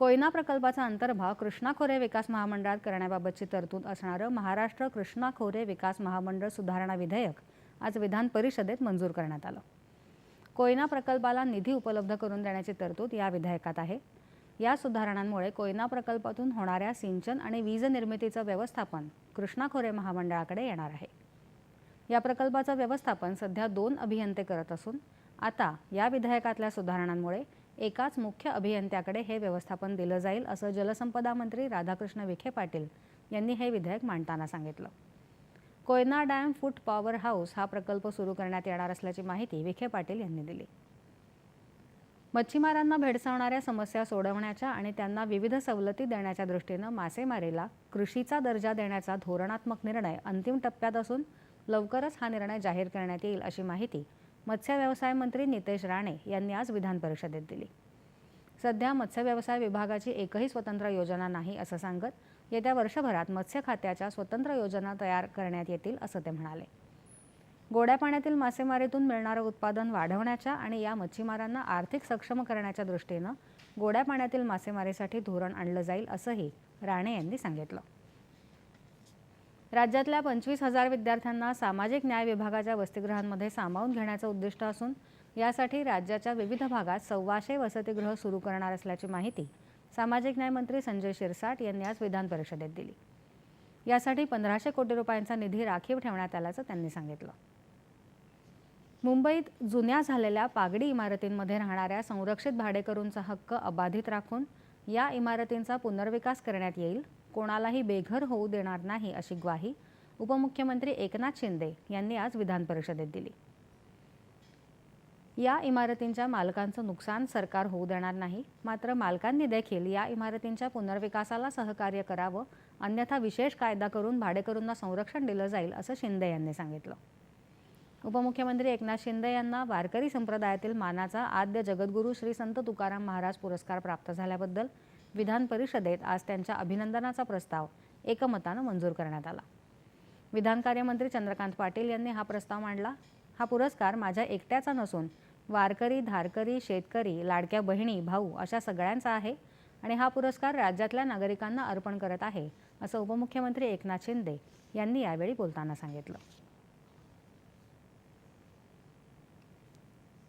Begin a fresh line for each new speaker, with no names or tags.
कोयना प्रकल्पाचा अंतर्भाव कृष्णा खोरे विकास महामंडळात करण्याबाबतची तरतूद असणारं महाराष्ट्र कृष्णा खोरे विकास महामंडळ सुधारणा विधेयक आज विधान परिषदेत मंजूर करण्यात आलं. कोयना प्रकल्पाला निधी उपलब्ध करून देण्याची तरतूद या विधेयकात आहे. या सुधारणांमुळे कोयना प्रकल्पातून होणाऱ्या सिंचन आणि वीज निर्मितीचं व्यवस्थापन कृष्णा खोरे महामंडळाकडे येणार आहे. या प्रकल्पाचं व्यवस्थापन सध्या दोन अभियंते करत असून आता या विधेयकातल्या सुधारणांमुळे एकाच मुख्य अभियंत्याकडे हे व्यवस्थापन दिलं जाईल असं जलसंपदा मंत्री राधाकृष्ण विखे पाटील यांनी हे विधेयक मांडताना सांगितलं. Koyna dam foot power house हा प्रकल्प सुरू करण्यात येणार असल्याची माहिती विखे पाटील यांनी दिली. मच्छीमारांना भेडसावणाऱ्या समस्या सोडवण्याच्या आणि त्यांना विविध सवलती देण्याच्या दृष्टीनं मासेमारीला कृषीचा दर्जा देण्याचा धोरणात्मक निर्णय अंतिम टप्प्यात असून लवकरच हा निर्णय जाहीर करण्यात येईल अशी माहिती मत्स्य व्यवसाय मंत्री नितेश राणे यांनी आज विधान परिषदेत दिली. सध्या मत्स्य व्यवसाय विभागाची एकही स्वतंत्र योजना नाही असं सांगत येत्या वर्षभरात मत्स्य खात्याच्या स्वतंत्र योजना तयार करण्यात येतील असं ते म्हणाले. गोड्या पाण्यातील मासेमारीतून मिळणारं उत्पादन वाढवण्याच्या आणि या मच्छीमारांना आर्थिक सक्षम करण्याच्या दृष्टीनं गोड्या पाण्यातील मासेमारीसाठी धोरण आणलं जाईल असंही राणे यांनी सांगितलं. राज्यातल्या पंचवीस हजार विद्यार्थ्यांना सामाजिक न्याय विभागाच्या वसतिगृहांमध्ये सामावून घेण्याचं उद्दिष्ट असून यासाठी राज्याच्या विविध भागात सव्वाशे वसतिगृह सुरू करणार असल्याची माहिती सामाजिक न्याय मंत्री संजय शिरसाट यांनी आज विधान परिषदेत दिली. यासाठी पंधराशे कोटी रुपयांचा निधी राखीव ठेवण्यात आल्याचं त्यांनी सांगितलं. मुंबईत जुन्या झालेल्या पागडी इमारतींमध्ये राहणाऱ्या संरक्षित भाडेकरूंचा हक्क अबाधित राखून या इमारतींचा पुनर्विकास करण्यात येईल कोणालाही बेघर होऊ देणार नाही अशी ग्वाही उपमुख्यमंत्री एकनाथ शिंदे यांनी आज विधान परिषदेत दिली. या इमारतींच्या मालकांचं नुकसान सरकार होऊ देणार नाही मात्र मालकांनी देखील या इमारतींच्या पुनर्विकासाला सहकार्य करावं अन्यथा विशेष कायदा करून भाडेकरूंना संरक्षण दिलं जाईल असं शिंदे यांनी सांगितलं. उपमुख्यमंत्री एकनाथ शिंदे यांना वारकरी संप्रदायातील मानाचा आद्य जगद्गुरू श्री संत तुकाराम महाराज पुरस्कार प्राप्त झाल्याबद्दल विधान परिषदेत आज त्यांच्या अभिनंदनाचा प्रस्ताव एकमतानं मंजूर करण्यात आला. विधान कार्यमंत्री चंद्रकांत पाटील यांनी हा प्रस्ताव मांडला. हा पुरस्कार माझ्या एकट्याचा नसून वारकरी धारकरी शेतकरी लाडक्या बहिणी भाऊ अशा सगळ्यांचा आहे आणि हा पुरस्कार राज्यातल्या नागरिकांना अर्पण करत आहे असं उपमुख्यमंत्री एकनाथ शिंदे यांनी यावेळी बोलताना सांगितलं.